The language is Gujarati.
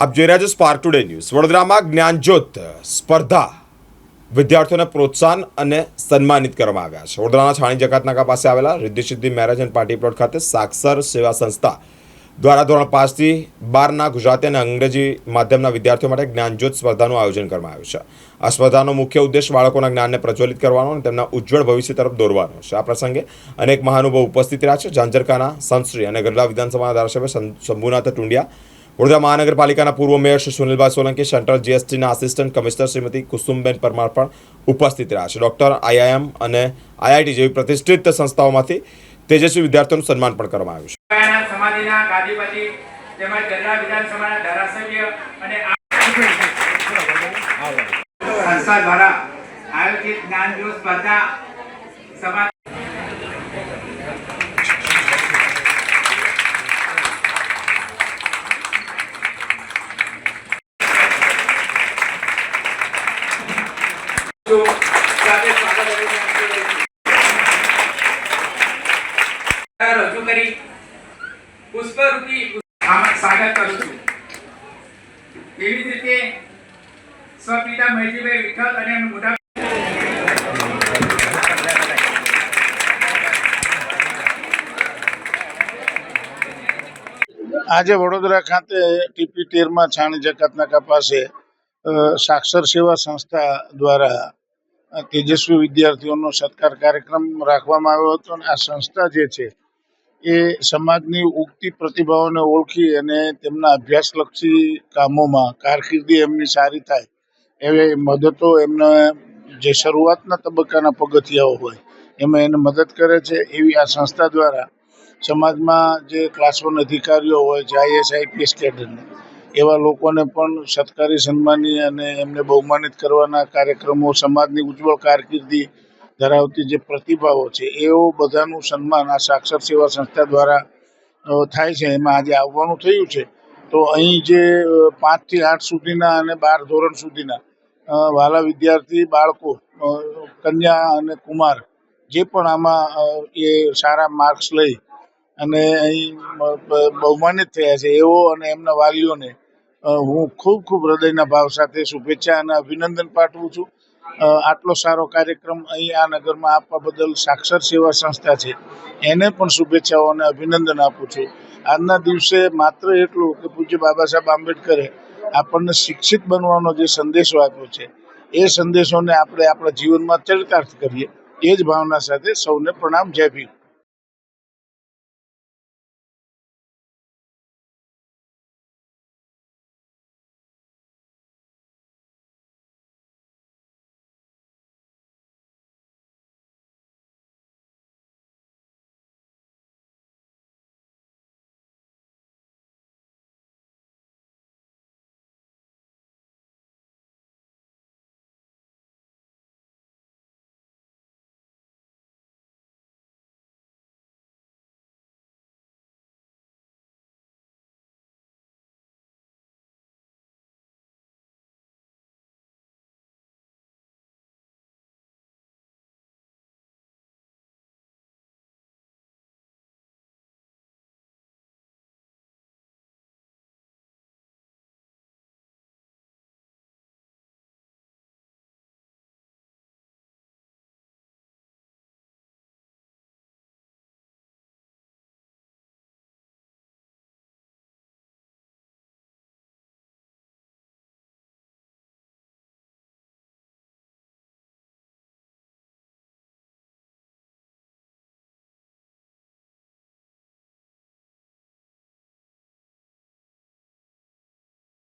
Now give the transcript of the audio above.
આપ જોઈ રહ્યા છો સ્પાર્ક ટુડે ન્યૂઝ વડોદરામાં જ્ઞાનજ્યોત, સ્પર્ધા વિદ્યાર્થીઓને પ્રોત્સાહન અને સન્માનિત કરવામાં આવ્યા છે. વડોદરાના છાણી જકાતનાકા પાસે આવેલા રિદ્ધિ સિદ્ધિ મેરેજ એન્ડ પાર્ટી પ્લોટ ખાતે સાક્ષર સેવા સંસ્થા દ્વારા ધોરણ પાંચથી બારના ગુજરાતી અને અંગ્રેજી માધ્યમના વિદ્યાર્થીઓ માટે જ્ઞાનજ્યોત સ્પર્ધાનું આયોજન કરવામાં આવ્યું છે. આ સ્પર્ધાનો મુખ્ય ઉદ્દેશ બાળકોના જ્ઞાનને પ્રજ્વલિત કરવાનો અને તેમના ઉજ્જવળ ભવિષ્ય તરફ દોરવાનો છે. આ પ્રસંગે અનેક મહાનુભાવ ઉપસ્થિત રહ્યા છે. ઝાંઝરકાના સંશ્રી અને ગરડા વિધાનસભાના ધારાસભ્ય શંભુનાથ ટુંડિયા વડોદરા મહાનગરપાલિકાના પૂર્વ મેયર શ્રી સુનિલભાઈ સોલંકી સેન્ટ્રલ જીએસટીના આસિસ્ટન્ટ કમિશનર શ્રીમતી કુસુમબેન પરમાર પણ ઉપસ્થિત રહ્યા છે ડોક્ટર આઈઆઈએમ અને આઈઆઈટી જેવી પ્રતિષ્ઠિત સંસ્થાઓમાંથી તેજસ્વી વિદ્યાર્થીઓનું સન્માન પણ કરવામાં આવ્યું છે સંસ્થા દ્વારા આયોજિત જ્ઞાન દિવસ સ્પર્ધા સમાજ રજૂ કરી પુષ્પરૂપી સ્વાગત કરું છું. એવી જ રીતે સ્વપિતા મહેજીભાઈ વિઠ્ઠલ અને મોટા આજે વડોદરા ખાતે ટીપી તેરમાં છાણી જકાતનાકા પાસે સાક્ષર સેવા સંસ્થા દ્વારા તેજસ્વી વિદ્યાર્થીઓનો સત્કાર કાર્યક્રમ રાખવામાં આવ્યો હતો અને આ સંસ્થા જે છે એ સમાજની ઉગતી પ્રતિભાઓને ઓળખી અને તેમના અભ્યાસલક્ષી કામોમાં કારકિર્દી એમની સારી થાય એવી મદદો એમને જે શરૂઆતના તબક્કાના પગથિયાઓ હોય એમાં એને મદદ કરે છે એવી આ સંસ્થા દ્વારા સમાજમાં જે ક્લાસ વન અધિકારીઓ હોય છે આઈએસ આઈપીએસ કેડરને એવા લોકોને પણ સત્કારી સન્માની અને એમને બહુમાનિત કરવાના કાર્યક્રમો, સમાજની ઉજ્જવળ કારકિર્દી ધરાવતી જે પ્રતિભાઓ છે, એઓ બધાનું સન્માન આ સાક્ષર સેવા સંસ્થા દ્વારા થાય છે. એમાં આજે આવવાનું થયું છે. તો અહીં જે પાંચથી આઠ સુધીના અને બાર ધોરણ સુધીના વાલા વિદ્યાર્થી, બાળકો કન્યા અને કુમાર જે પણ આમાં એ સારા માર્ક્સ લઈ અને અહીં બહુમાનિત થયા છે, એવો અને એમના વાલીઓને હું ખૂબ ખૂબ હૃદયના ભાવ સાથે શુભેચ્છા અને અભિનંદન પાઠવું છું. આટલો સારો કાર્યક્રમ અહીં આ નગરમાં આપવા બદલ સાક્ષર સેવા સંસ્થા છે. એને પણ શુભેચ્છાઓ અને અભિનંદન આપું છું. આજના દિવસે માત્ર એટલું કે પૂજ્ય બાબા સાહેબ આંબેડકરે આપણને શિક્ષિત બનવાનો જે સંદેશો આપ્યો છે, એ સંદેશોને આપણે આપણા જીવનમાં ચરિતાર્થ કરીએ, એ જ ભાવના સાથે સૌને પ્રણામ, જય ભીમ.